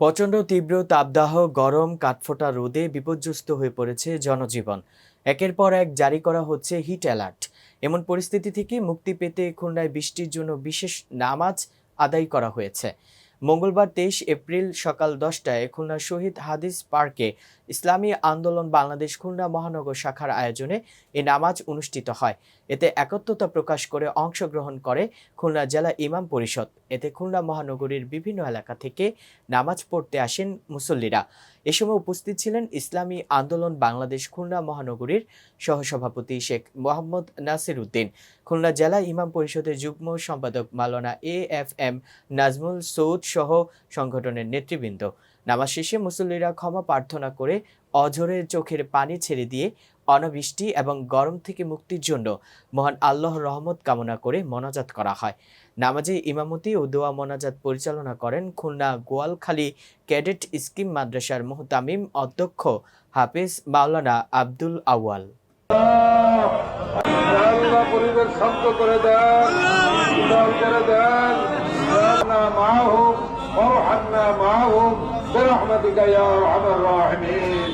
প্রচণ্ড তীব্র তাপদাহ, গরম, কাঠফোটা রোদে বিপর্যস্ত হয়ে পড়েছে জনজীবন। একের পর এক জারি করা হচ্ছে হিট অ্যালার্ট। এমন পরিস্থিতি থেকে মুক্তি পেতে খুলনায় বৃষ্টির জন্য বিশেষ নামাজ আদায় করা হয়েছে। মঙ্গলবার তেইশ এপ্রিল সকাল দশটায় খুলনা শহীদ হাদিস পার্কে ইসলামী আন্দোলন বাংলাদেশ খুলনা মহানগর শাখার আয়োজনে এই নামাজ অনুষ্ঠিত হয়। এতে একত্রতা প্রকাশ করে অংশগ্রহণ করে খুলনা জেলা ইমাম পরিষদ। এতে খুলনা মহানগরীর বিভিন্ন এলাকা থেকে নামাজ পড়তে আসেন মুসল্লিরা। এ সময় উপস্থিত ছিলেন ইসলামী আন্দোলন বাংলাদেশ খুলনা মহানগরীর সহসভাপতি শেখ মোহাম্মদ নাসির উদ্দিন খুলনা জেলা ইমাম পরিষদের যুগ্ম সম্পাদক মালানা A F M, Nazmul Saud সহ সংগঠনের নেতৃবৃন্দ। নামাজ শেষে মুসল্লিরা ক্ষমা প্রার্থনা করে অঝরে চোখের পানি ছেড়ে দিয়ে অনাবৃষ্টি এবং গরম থেকে মুক্তির জন্য মহান আল্লাহর রহমত কামনা করে মোনাজাত করা হয়। নামাজে ইমামতি ও দোয়া মোনাজাত পরিচালনা করেন খুলনা গোয়ালখালী ক্যাডেট স্কিম মাদ্রাসার মোহতামিম অধ্যক্ষ হাফিজ মাওলানা আব্দুল আউয়াল। আল্লাহ পরিবেশ শান্ত করে দেন শীতল করে দেন না মাহুম ওরহান্না মাহুম برحمتك يا ارحم الراحمين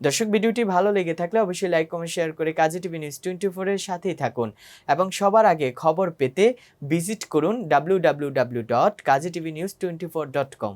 দর্শক ভিডিওটি ভালো লেগে থাকলে অবশ্যই লাইক কমেন্ট শেয়ার করে কাজী টিভি নিউজ টোয়েন্টি ফোরের সাথেই থাকুন এবং সবার আগে খবর পেতে ভিজিট করুন W W W dot Kazi TV news twenty four dot com